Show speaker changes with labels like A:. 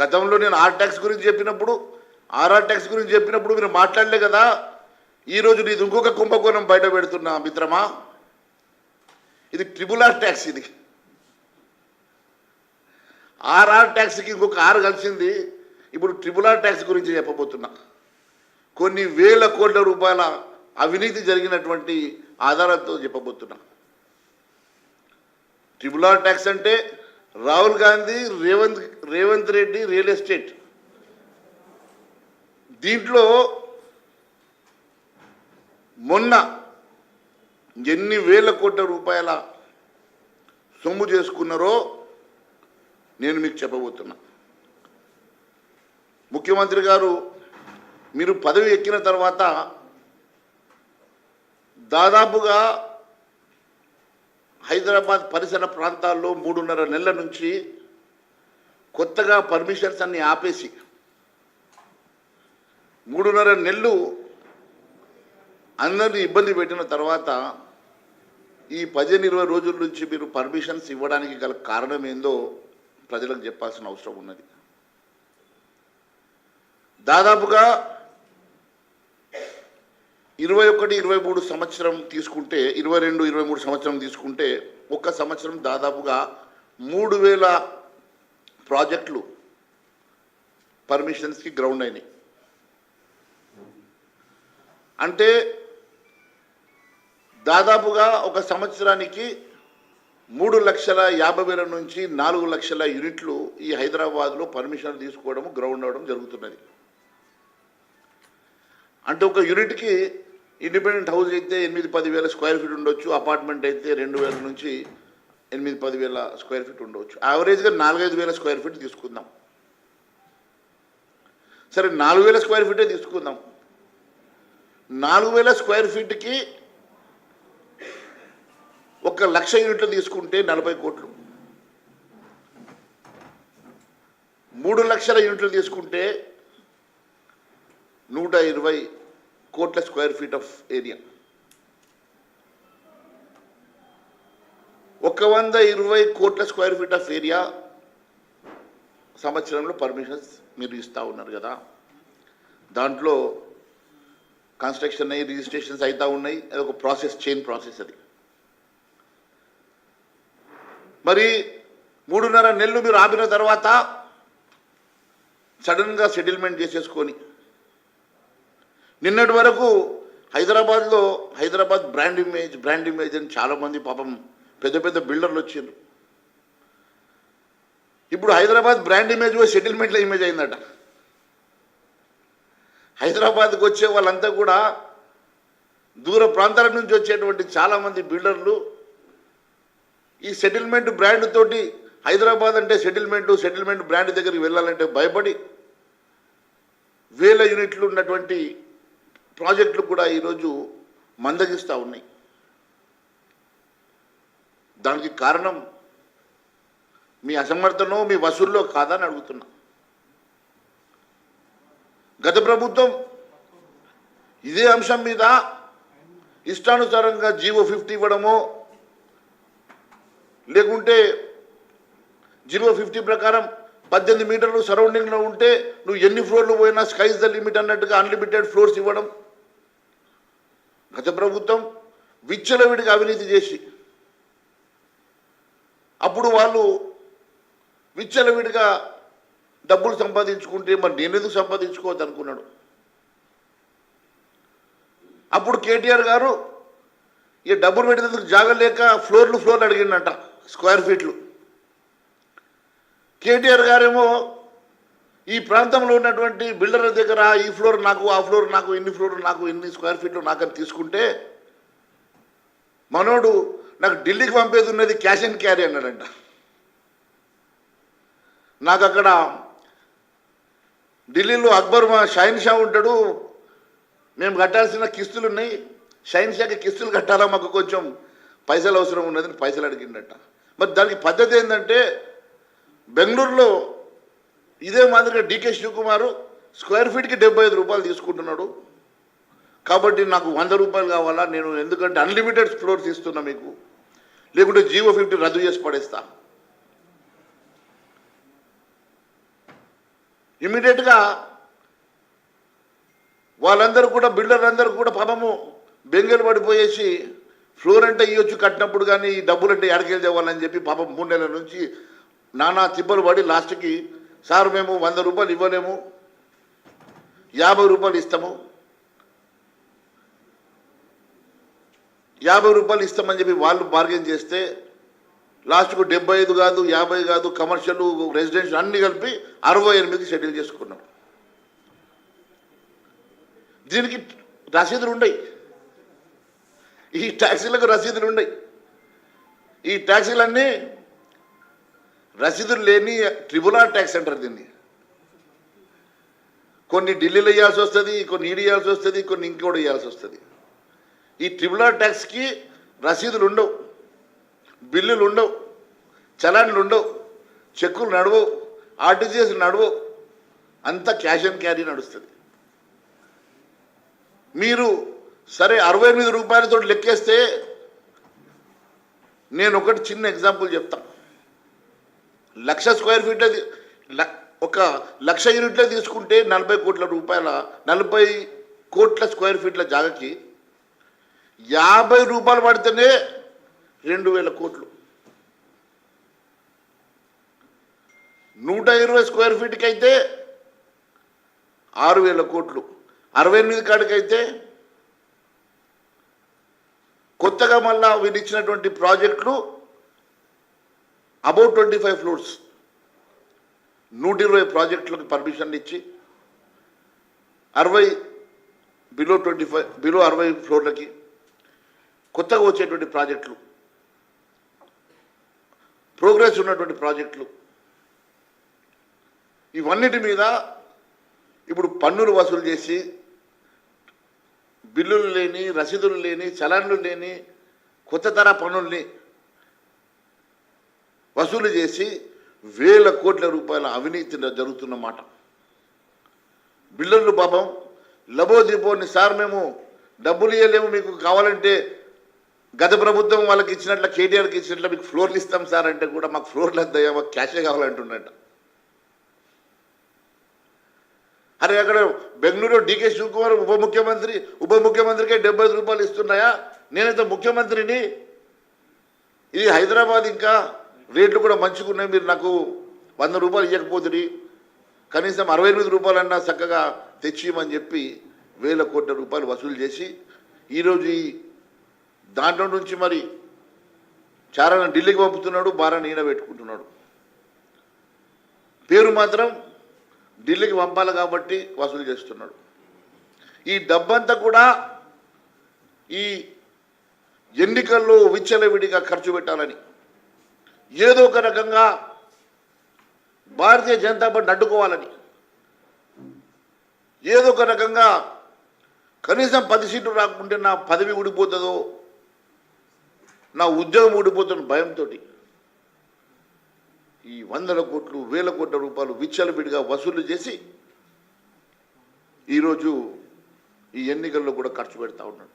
A: గతంలో నేను R tax గురించి చెప్పినప్పుడు ఆర్ఆర్ ట్యాక్స్ గురించి చెప్పినప్పుడు మీరు మాట్లాడలే కదా. ఈరోజు నీది ఇంకొక కుంభకోణం బయట పెడుతున్నా మిత్రమా. ఇది ట్రిపుల్ ఆర్ ట్యాక్స్ ఇది. ఆర్ఆర్ ట్యాక్స్కి ఇంకొక ఆరు కలిసింది. ఇప్పుడు ట్రిపుల్ ఆర్ ట్యాక్స్ గురించి చెప్పబోతున్నా. కొన్ని వేల కోట్ల రూపాయల అవినీతి జరిగినటువంటి ఆధారంతో చెప్పబోతున్నా. ట్రిపుల్ ఆర్ ట్యాక్స్ అంటే రాహుల్ గాంధీ రేవంత్ రేవంత్ రెడ్డి రియల్ ఎస్టేట్. దీంట్లో మొన్న ఎన్ని వేల కోట్ల రూపాయల సొమ్ము చేసుకున్నారో నేను మీకు చెప్పబోతున్నా. ముఖ్యమంత్రి గారు మీరు పదవి ఎక్కిన తర్వాత దాదాపుగా హైదరాబాద్ పరిసర ప్రాంతాల్లో మూడున్నర నెలల నుంచి కొత్తగా పర్మిషన్స్ అన్ని ఆపేసి మూడున్నర నెలలు అందరినీ ఇబ్బంది పెట్టిన తర్వాత ఈ పదిహేను ఇరవై రోజుల నుంచి మీరు పర్మిషన్స్ ఇవ్వడానికి గల కారణం ఏందో ప్రజలకు చెప్పాల్సిన అవసరం ఉన్నది. దాదాపుగా ఇరవై ఒకటి ఇరవై మూడు సంవత్సరం తీసుకుంటే ఇరవై రెండు ఇరవై మూడు సంవత్సరం తీసుకుంటే ఒక్క సంవత్సరం దాదాపుగా మూడు వేల ప్రాజెక్టులు పర్మిషన్స్కి గ్రౌండ్ అయినాయి. అంటే దాదాపుగా ఒక సంవత్సరానికి మూడు లక్షల యాభై వేల నుంచి నాలుగు లక్షల యూనిట్లు ఈ హైదరాబాద్లో పర్మిషన్ తీసుకోవడం గ్రౌండ్ అవ్వడం జరుగుతున్నది. అంటే ఒక యూనిట్కి ఇండిపెండెంట్ హౌస్ అయితే ఎనిమిది పది వేల స్క్వేర్ ఫీట్ ఉండొచ్చు. అపార్ట్మెంట్ అయితే రెండు వేల నుంచి ఎనిమిది పది వేల స్క్వేర్ ఫీట్ ఉండవచ్చు యావరేజ్గా నాలుగైదు వేల స్క్వేర్ ఫీట్ తీసుకుందాం. సరే నాలుగు వేల స్క్వేర్ ఫీటే తీసుకుందాం. నాలుగు వేల స్క్వేర్ ఫీట్కి ఒక లక్ష యూనిట్లు తీసుకుంటే నలభై కోట్లు. మూడు లక్షల యూనిట్లు తీసుకుంటే నూట ఇరవై కోట్ల స్క్వేర్ ఫీట్ ఆఫ్ ఏరియా. ఒక వంద ఇరవై కోట్ల స్క్వేర్ ఫీట్ ఆఫ్ ఏరియా సంవత్సరంలో పర్మిషన్స్ మీరు ఇస్తూ ఉన్నారు కదా. దాంట్లో కన్స్ట్రక్షన్ అయ్యి రిజిస్ట్రేషన్స్ అవుతూ ఉన్నాయి. అది ఒక ప్రాసెస్ చైన్ ప్రాసెస్ అది. మరి మూడున్నర నెలలు మీరు ఆపిన తర్వాత సడన్గా సెటిల్మెంట్ చేసేసుకొని నిన్నటి వరకు హైదరాబాద్లో Hyderabad brand image brand image అని చాలామంది పాపం పెద్ద పెద్ద బిల్డర్లు వచ్చారు ఇప్పుడు హైదరాబాద్ బ్రాండ్ ఇమేజ్ పోయి సెటిల్మెంట్ల ఇమేజ్ అయిందట. హైదరాబాద్కి వచ్చే వాళ్ళంతా కూడా దూర ప్రాంతాల నుంచి వచ్చేటువంటి చాలామంది బిల్డర్లు ఈ సెటిల్మెంట్ బ్రాండ్ తోటి హైదరాబాద్ అంటే సెటిల్మెంట్ సెటిల్మెంట్ బ్రాండ్ దగ్గరికి వెళ్ళాలంటే భయపడి వేల యూనిట్లు ఉన్నటువంటి ప్రాజెక్టులు కూడా ఈరోజు మందగిస్తూ ఉన్నాయి. దానికి కారణం మీ అసమర్థనో మీ వసూల్లో కాదని అడుగుతున్నా. గత ప్రభుత్వం ఇదే అంశం మీద ఇష్టానుసారంగా జీవో ఫిఫ్టీ ఇవ్వడమో లేకుంటే జీరో ఫిఫ్టీ ప్రకారం పద్దెనిమిది మీటర్లు సరౌండింగ్లో ఉంటే నువ్వు ఎన్ని ఫ్లోర్లు పోయినా స్కైస్ ద లిమిట్ అన్నట్టుగా అన్లిమిటెడ్ ఫ్లోర్స్ ఇవ్వడం గత ప్రభుత్వం విచ్చలవిడిగా అవినీతి చేసి అప్పుడు వాళ్ళు విచ్చలవిడిగా డబ్బులు సంపాదించుకుంటే మరి నేను ఎందుకు సంపాదించుకోవద్దు అనుకున్నాడు. అప్పుడు కేటీఆర్ గారు ఈ డబ్బులు పెట్టినందుకు జాగ లేక ఫ్లోర్లు ఫ్లోర్లు అడిగిండట స్క్వేర్ ఫీట్లు. కేటీఆర్ గారేమో ఈ ప్రాంతంలో ఉన్నటువంటి బిల్డర్ల దగ్గర ఈ ఫ్లోర్ నాకు ఆ ఫ్లోర్ నాకు ఇన్ని ఫ్లోర్ నాకు ఇన్ని స్క్వేర్ ఫీట్లు నాకు అని తీసుకుంటే మనోడు నాకు ఢిల్లీకి పంపేది ఉన్నది క్యాష్ అండ్ క్యారీ అన్నాడంట. నాకు అక్కడ ఢిల్లీలో అక్బర్ మా షాహిన్ షా ఉంటాడు మేము కట్టాల్సిన కిస్తులు ఉన్నాయి. షైన్ షాకి కిస్తులు కట్టాలా మాకు కొంచెం పైసలు అవసరం ఉన్నదని పైసలు అడిగిండట. మరి దానికి పద్ధతి ఏంటంటే బెంగళూరులో ఇదే మాదిరిగా డీకే శివకుమారు స్క్వేర్ ఫీట్కి డెబ్బై ఐదు రూపాయలు తీసుకుంటున్నాడు. కాబట్టి నాకు వంద రూపాయలు కావాలా? నేను ఎందుకంటే అన్లిమిటెడ్ ఫ్లోర్స్ ఇస్తున్నా మీకు. లేకుంటే జీవో ఫిఫ్టీ రద్దు చేసి పడేస్తా. ఇమీడియట్గా వాళ్ళందరూ కూడా బిల్డర్లందరూ కూడా పాపము బెంగలు పడిపోయేసి ఫ్లోర్ అంటే ఇవ్వచ్చు కట్టినప్పుడు కానీ ఈ డబ్బులు అంటే ఎడకెళ్ళి చెప్పాలని చెప్పి పాపం మూడు నెలల నుంచి నానా తిప్పలు పడి లాస్ట్కి సార్ మేము వంద రూపాయలు ఇవ్వలేము. యాభై రూపాయలు ఇస్తాము. యాభై రూపాయలు ఇస్తామని చెప్పి వాళ్ళు బార్గెన్ చేస్తే లాస్ట్కు డెబ్బై ఐదు కాదు యాభై కాదు కమర్షియల్ రెసిడెన్షియల్ అన్ని కలిపి అరవై ఎనిమిది షెడ్యూల్ చేసుకున్నాం. దీనికి రసీదులు ఉన్నాయి ఈ ట్యాక్సీలకు రసీదులు ఉన్నాయి ఈ ట్యాక్సీలన్నీ రసీదులు లేని ట్రిబుల్ ట్యాక్స్ అంటారు దీన్ని. కొన్ని ఢిల్లీలో ఇవ్వాల్సి వస్తుంది కొన్ని ఈడీ ఇవ్వాల్సి వస్తుంది కొన్ని ఇంకోటి ఇవ్వాల్సి వస్తుంది. ఈ ట్రిబుల్ ట్యాక్స్కి రసీదులు ఉండవు బిల్లులు ఉండవు చలాన్లు ఉండవు చెక్కులు నడవవు ఆర్టీజీఎస్ నడవవు. అంతా క్యాష్ అండ్ క్యారీ నడుస్తుంది. మీరు సరే అరవై ఎనిమిది రూపాయలతో లెక్కేస్తే నేను ఒకటి చిన్న ఎగ్జాంపుల్ చెప్తాను లక్ష స్క్వేర్ ఫీట్లో ఒక లక్ష యూనిట్లే తీసుకుంటే నలభై కోట్ల రూపాయల నలభై కోట్ల స్క్వేర్ ఫీట్ల జాగకి యాభై రూపాయలు పడితేనే రెండు వేల కోట్లు. నూట ఇరవై స్క్వేర్ ఫీట్కి అయితే ఆరు వేల కోట్లు. అరవై ఎనిమిది కాడికైతే కొత్తగా మళ్ళా వీళ్ళు ఇచ్చినటువంటి ప్రాజెక్టులు అబౌట్ ట్వంటీ ఫైవ్ ఫ్లోర్స్. నూట ఇరవై ప్రాజెక్టులకు పర్మిషన్ ఇచ్చి అరవై బిలో ట్వంటీ ఫైవ్ బిలో అరవై ఫ్లోర్లకి కొత్తగా వచ్చేటువంటి ప్రాజెక్టులు ప్రోగ్రెస్ ఉన్నటువంటి ప్రాజెక్టులు. ఇవన్నిటి మీద ఇప్పుడు పన్నులు వసూలు చేసి బిల్లులు లేని రసీదులు లేని చలాన్లు లేని కొత్త తర పన్నుల్ని వసూలు చేసి వేల కోట్ల రూపాయల అవినీతి జరుగుతున్నమాట బిల్డర్లు పాపం లబోదిపోని సార్ మేము డబ్బులు ఇవ్వలేము మీకు కావాలంటే గత ప్రభుత్వం వాళ్ళకి ఇచ్చినట్ల కేటీఆర్కి ఇచ్చినట్ల మీకు ఫ్లోర్లు ఇస్తాం సార్ అంటే కూడా మాకు ఫ్లోర్లు వద్దయ్యా మాకు క్యాషే కావాలంటున్నట్ట అరే అక్కడ బెంగళూరు డీకే శివకుమార్ ఉప ముఖ్యమంత్రి ఉప ముఖ్యమంత్రికే డెబ్బై రూపాయలు ఇస్తున్నాయా? నేనైతే ముఖ్యమంత్రిని. ఇది హైదరాబాద్ ఇంకా రేట్లు కూడా మంచిగా ఉన్నాయి. మీరు నాకు వంద రూపాయలు ఇవ్వకపోతుంది కనీసం అరవై ఎనిమిది రూపాయలన్నా చక్కగా తెచ్చిమని చెప్పి వేల కోట్ల రూపాయలు వసూలు చేసి ఈరోజు ఈ దాంట్లో నుంచి మరి చారాన్ని ఢిల్లీకి పంపుతున్నాడు బారాన్ని ఈయన పెట్టుకుంటున్నాడు. పేరు మాత్రం ఢిల్లీకి పంపాలి కాబట్టి వసూలు చేస్తున్నాడు. ఈ డబ్బంతా కూడా ఈ ఎన్నికల్లో విచ్చలవిడిగా ఖర్చు పెట్టాలని ఏదో ఒక రకంగా భారతీయ జనతా పార్టీ అడ్డుకోవాలని. ఏదో ఒక రకంగా కనీసం పది సీట్లు రాకుంటే నా పదవి ఊడిపోతుందో నా ఉద్యోగం ఊడిపోతున్న భయంతో ఈ వందల కోట్లు వేల కోట్ల రూపాయలు విచ్చలవిడిగా వసూలు చేసి ఈరోజు ఈ ఎన్నికల్లో కూడా ఖర్చు పెడతా ఉన్నాడు.